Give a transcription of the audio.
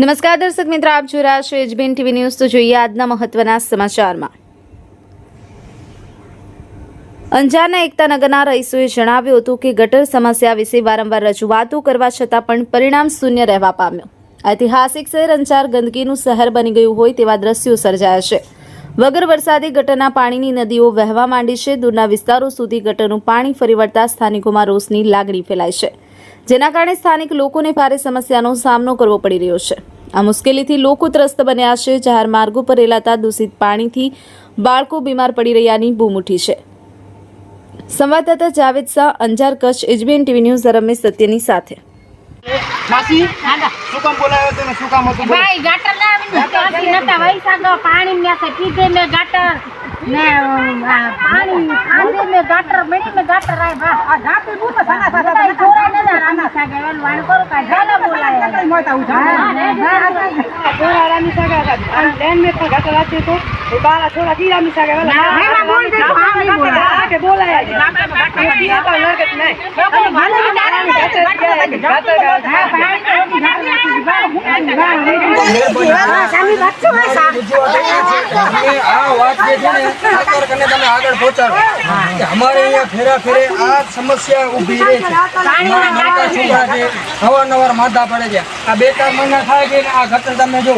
નમસ્કાર દર્શક મિત્રો, આપ જોઈ રહ્યા છો એચબીએન ટીવી ન્યૂઝ. તો જોઈએ આજના મહત્વના સમાચારમાં. અંજારના એકતાનગરના રહીશોએ જણાવ્યું હતું કે ગટર સમસ્યા વિશે વારંવાર રજૂઆતો કરવા છતાં પણ પરિણામ શૂન્ય રહેવા પામ્યું. ઐતિહાસિક શહેર અંજાર ગંદકીનું શહેર બની ગયું હોય તેવા દ્રશ્યો સર્જાયા છે. વગર વરસાદે ગટરના પાણીની નદીઓ વહેવા માંડી છે. દૂરના વિસ્તારો સુધી ગટરનું પાણી ફરી વળતા સ્થાનિકોમાં રોષની લાગણી ફેલાય છે. જેના કારણે સ્થાનિક લોકોને ભારે સમસ્યાનો સામનો કરવો પડી રહ્યો છે. આ મુશ્કેલીથી લોકો ત્રસ્ત બન્યા છે. જાહેર માર્ગો પર રેલાતા દૂષિત પાણીથી બાળકો બીમાર પડી રહ્યાની બૂમ ઉઠી છે. સંવાદદાતા Javed Shah Anjar Kutch HBN TV news Ramesh સત્યની સાથે. માસી શું કામ બોલાવ્યો તને શું કામ હતું? ભાઈ ગટર ના ત્યાંથી નતા વૈસાગો પાણી ને છે પીધે મે ગટર ને પાણી મે ગટર મે ગટર આ સાના સાના ને રામી સાગે વેલ વાણ કરો કા જાને બોલાય મોટા ઉઠા થોડા રામી સાગા હતા અને લેન મે પણ ઘાટા લાગતી તો એ બાલા થોડા કી રામી સાગા વેલા એમાં બોલ દે, પાણી બોલાય. કે બોલાય છે કી તો લગત નહીં તમે આ વાત જે છે ને સરકાર કને તમે આગળ પહોંચાડો. અમારે અહીંયા ફેરા ફેરે આ સમસ્યા ઊભી રહે છે. અવારનવાર માથા પડે છે. આ બે ચાર મહિના થાય છે આ ગટર તમે જો.